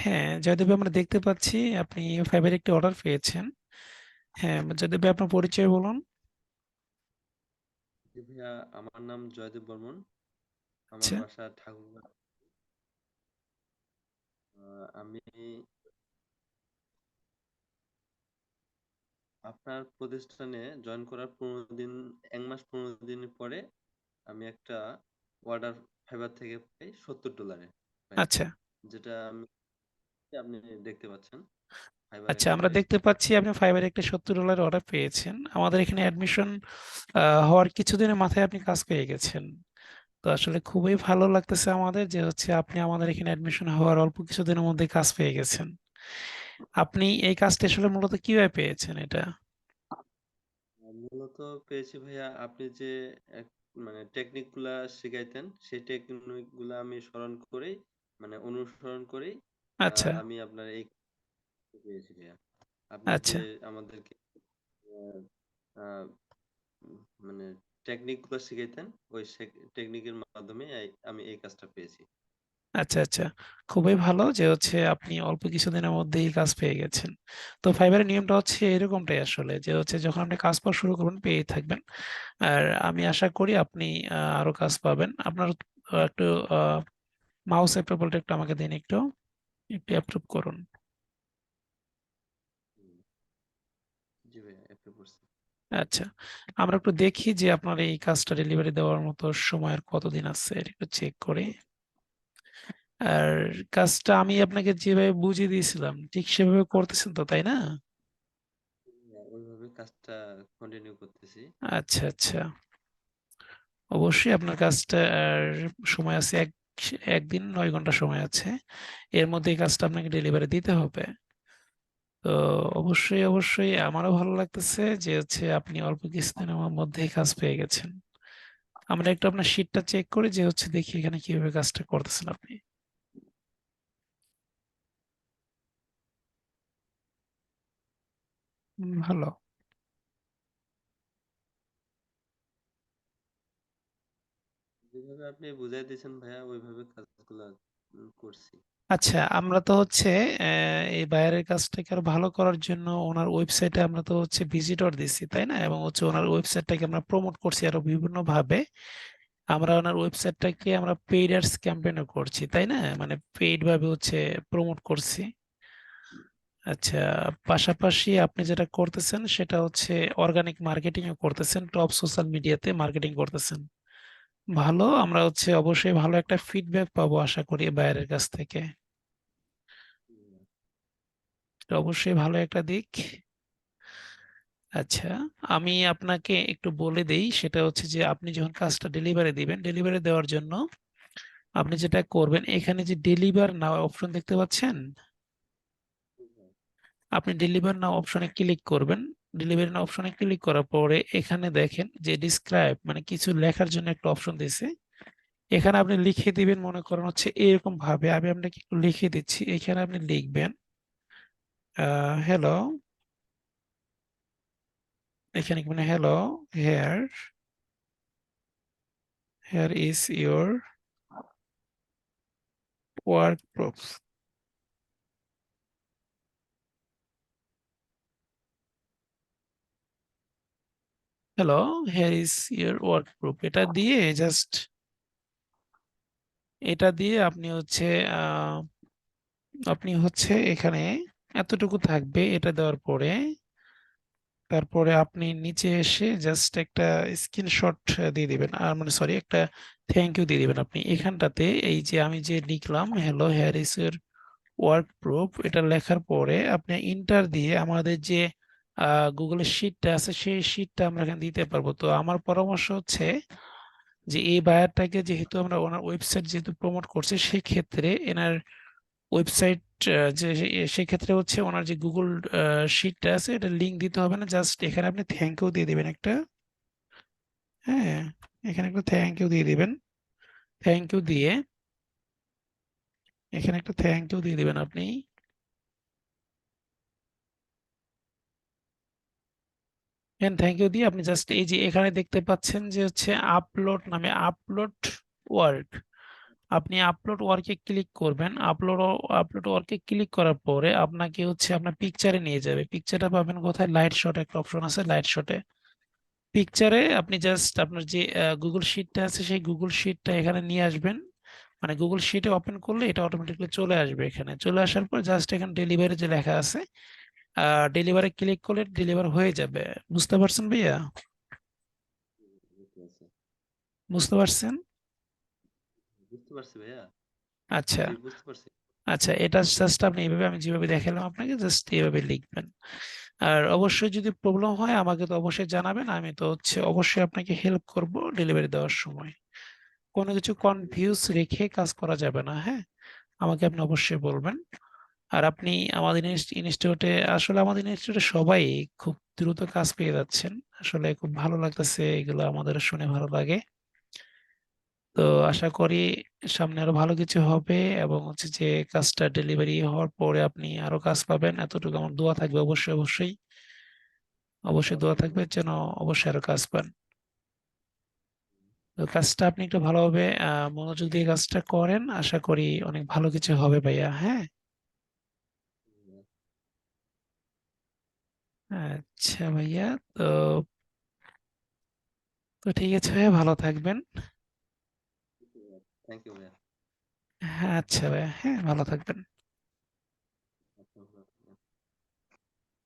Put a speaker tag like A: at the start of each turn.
A: হ্যাঁ জয়দেব আমরা দেখতে পাচ্ছি আপনি ফাইবার একটি অর্ডার পেয়েছেন। হ্যাঁ জয়দেব আপনার পরিচয় বলুন।
B: ভাইয়া আমার নাম জয়দেব বর্মন। আমার
A: আচ্ছা।
B: বাসা ঠাকুরগাঁও আহ, আমি আপনার প্রতিষ্ঠানে জয়েন করার পনেরো দিন এক মাস পনেরো দিন পরে আমি একটা অর্ডার ফাইবার থেকে পাই সত্তর ডলারে
A: আচ্ছা।
B: যেটা আমি আপনি দেখতে পাচ্ছেন? ফাইবারে
A: আচ্ছা আমরা দেখতে পাচ্ছি আপনি ফাইবার একটি সত্তর ডলার অর্ডার পেয়েছেন। আমাদের এখানে অ্যাডমিশন হওয়ার কিছুদিনের মাথায় আপনি কাজ পেয়ে গেছেন। তো আসলে খুবই ভালো লাগতেছে আমাদের যে হচ্ছে আপনি আমাদের এখানে অ্যাডমিশন হওয়ার অল্প কিছুদিনের মধ্যে কাজ পেয়ে গেছেন। আপনি এই কাজটা আসলে মূলত কীভাবে পেয়েছেন এটা?
B: মূলত পেয়েছি ভাইয়া আপনি যে এক- মানে টেকনিকগুলা শিখাইতেন সেই টেকনিকগুলা আমি স্মরণ করেই মানে অনুসরণ করেই
A: আচ্ছা।
B: আমি আপনার এই পেয়েছি ভাইয়া। আপনি যে
A: আচ্ছা
B: আমাদেরকে আহ, আহ, মানে টেকনিকগুলো শিখাইতেন ওই টেকনিকের মাধ্যমে এই- আমি এই কাজটা পেয়েছি।
A: আচ্ছা আচ্ছা। খুবই ভালো যে হচ্ছে আপনি অল্প কিছুদিনের মধ্যেই কাজ পেয়ে গেছেন। তো ফাইবারের নিয়মটা হচ্ছে এরকমটাই আসলে যে হচ্ছে যখন আপনি কাজ পাওয়া শুরু করবেন পেয়ে থাকবেন। আর আমি আশা করি আপনি আহ, আরও কাজ পাবেন। আপনার আহ, একটু মাউস অ্যাপ্রুভালটা একটু আমাকে দিন একটু। একটু অ্যাপ্রুভ করুন। আচ্ছা আমরা একটু দেখি যে আপনার এই কাজটা ডেলিভারি দেওয়ার মতো সময় আর কতদিন আছে একটু চেক করি। আর কাজটা আমি আপনাকে যেভাবে বুঝিয়ে দিয়েছিলাম ঠিক সেভাবে করতেছেন তো তাই না?
B: ওইভাবে কাজটা কন্টিনিউ করতেছি।
A: আচ্ছা আচ্ছা। অবশ্যই আপনার কাজটা সময় আছে এক একদিন নয় ঘণ্টা সময় আছে। এর মধ্যে এই কাজটা আপনাকে ডেলিভারি দিতে হবে। তো অবশ্যই অবশ্যই আমারও ভালো লাগতেছে যে হচ্ছে আপনি অল্প কিছুদিনের মধ্যেই কাজ পেয়ে গেছেন। আমরা একটু আপনার শীটটা চেক করি যে হচ্ছে দেখি এখানে কীভাবে কাজটা করতেছেন আপনি। ভালো
B: যেভাবে আপনি বুঝাই দিয়েছেন ভাইয়া, ওইভাবে কাজগুলা করছি।
A: আচ্ছা আমরা তো হচ্ছে এই বাইরের কাজটাকে আরও ভালো করার জন্য ওনার ওয়েবসাইটে আমরা তো হচ্ছে ভিজিটর দিচ্ছি তাই না? এবং হচ্ছে ওনার ওয়েবসাইটটাকে আমরা প্রমোট করছি আরও বিভিন্ন ভাবে আমরা ওনার ওয়েবসাইটটাকে আমরা পেইডার্স ক্যাম্পেইনও করছি, তাই না? মানে পেইড ভাবে হচ্ছে প্রমোট করছি। আচ্ছা পাশাপাশি আপনি যেটা করতেছেন সেটা হচ্ছে অর্গানিক মার্কেটিংও করতেছেন টপ সোশ্যাল মিডিয়াতে মার্কেটিং করতেছেন। ভালো আমরা হচ্ছে অবশ্যই ভালো একটা ফিডব্যাক পাবো আশা করি বাইরের কাছ থেকে। অবশ্যই ভালো একটা দিক। আচ্ছা আমি আপনাকে একটু বলে দেই সেটা হচ্ছে যে আপনি যখন কাজটা ডেলিভারি দিবেন ডেলিভারি দেওয়ার জন্য আপনি যেটা করবেন এখানে যে ডেলিভার নাও অপশন দেখতে পাচ্ছেন? আপনি ডেলিভার নাও অপশনে ক্লিক করবেন। ডেলিভারি নাও অপশনে ক্লিক করার পরে এখানে দেখেন যে ডিসক্রাইব মানে কিছু লেখার জন্য একটা অপশন দিয়েছে। এখানে আপনি লিখে দিবেন, মনে করেন হচ্ছে এরকম ভাবে। আমি আপনাকে একটু লিখে দিচ্ছি। এখানে আপনি লিখবেন হ্যালো এখানে মানে hello here here is your work proof hello here is your work proof এটা দিয়ে জাস্ট এটা দিয়ে আপনি হচ্ছে আপনি হচ্ছে এখানে এতটুকু থাকবে এটা দেওয়ার পরে। তারপরে আপনি নিচে এসে জাস্ট একটা স্ক্রিনশট দিয়ে দিবেন। আর মানে সরি একটা থ্যাংক ইউ দিয়ে দিবেন আপনি। এখানটাতে এই যে আমি যে লিখলাম hello here is your work proof এটা লেখার পরে আপনি ইন্টার দিয়ে আমাদের যে গুগলের শিটটা আছে, সেই শিটটা আমরা এখানে দিতে পারব। তো আমার পরামর্শ হচ্ছে যে, এই বায়ারটাকে যেহেতু আমরা ওনার ওয়েবসাইট যেহেতু প্রমোট করছি সেই ক্ষেত্রে এনার ওয়েবসাইট যে সেই ক্ষেত্রে হচ্ছে ওনার যে গুগল শিটটা আছে, এটা লিঙ্ক দিতে হবে না। জাস্ট এখানে আপনি থ্যাংক ইউ দিয়ে দিবেন একটা। হ্যাঁ এখানে একটা থ্যাংক ইউ দিয়ে দিবেন। থ্যাংক ইউ দিয়ে এখানে একটা থ্যাংক ইউ দিয়ে দিবেন আপনি। এন্ড থ্যাংক ইউ দিয়ে আপনি জাস্ট এই যে এখানে দেখতে পাচ্ছেন যে হচ্ছে আপলোড নামে আপলোড ওয়ার্ক আপনি আপলোড ওয়ার্কে ক্লিক করবেন। আপলোড আপলোড ওয়ার্কে ক্লিক করার পরে আপনাকে হচ্ছে আপনার পিকচারে নিয়ে যাবে। পিকচারটা পাবেন কোথায়? লাইট শট একটা অপশন আছে লাইট শটে পিকচারে আপনি জাস্ট আপনার যে গুগল শিটটা আছে সেই গুগল শিটটা এখানে নিয়ে আসবেন। মানে গুগল শিটে ওপেন করলে এটা অটোমেটিকলি চলে আসবে এখানে। চলে আসার পর জাস্ট এখানে ডেলিভারি যে লেখা আছে ডেলিভারি ক্লিক করলে ডেলিভার হয়ে যাবে। বুঝতে পারছেন ভাইয়া?
B: বুঝতে
A: পারছেন?
B: বুঝতে পারছি ভাইয়া।
A: আচ্ছা।
B: বুঝতে পারছি।
A: আচ্ছা এটা জাস্ট আপনি এইভাবে আমি যেভাবে দেখালাম আপনাকে জাস্ট এইভাবে লিখবেন। আর অবশ্যই যদি প্রবলেম হয় আমাকে তো অবশ্যই জানাবেন আমি তো হচ্ছে অবশ্যই আপনাকে হেল্প করব ডেলিভারি দেওয়ার সময়। কোনো কিছু কনফিউজ রেখে কাজ করা যাবে না হ্যাঁ? আমাকে আপনি অবশ্যই বলবেন। আর আপনি আমাদের ইনস্টিটিউটে, আসলে আমাদের ইনস্টিটিউটে সবাই খুব দ্রুত কাজ পেয়ে যাচ্ছেন। আসলে খুব ভালো লাগতেছে, এগুলো আমাদের শুনে ভালো লাগে। তো আশা করি সামনে আরও ভালো কিছু হবে এবং হচ্ছে যে কাজটা ডেলিভারি হওয়ার পরে আপনি আরও কাজ পাবেন। এতটুকু আমার দোয়া থাকবে অবশ্যই অবশ্যই। অবশ্যই দোয়া থাকবে যেন অবশ্যই আরও কাজ পান। তো কাজটা আপনি একটু ভালোভাবে মনোযোগ দিয়ে কাজটা করেন। আশা করি অনেক ভালো কিছু হবে ভাইয়া হ্যাঁ? আচ্ছা ভাইয়া তো তো ঠিক আছে ভাইয়া ভালো থাকবেন।
B: থ্যাংক ইউ ভাইয়া।
A: হ্যাঁ আচ্ছা ভাইয়া হ্যাঁ ভালো থাকবেন।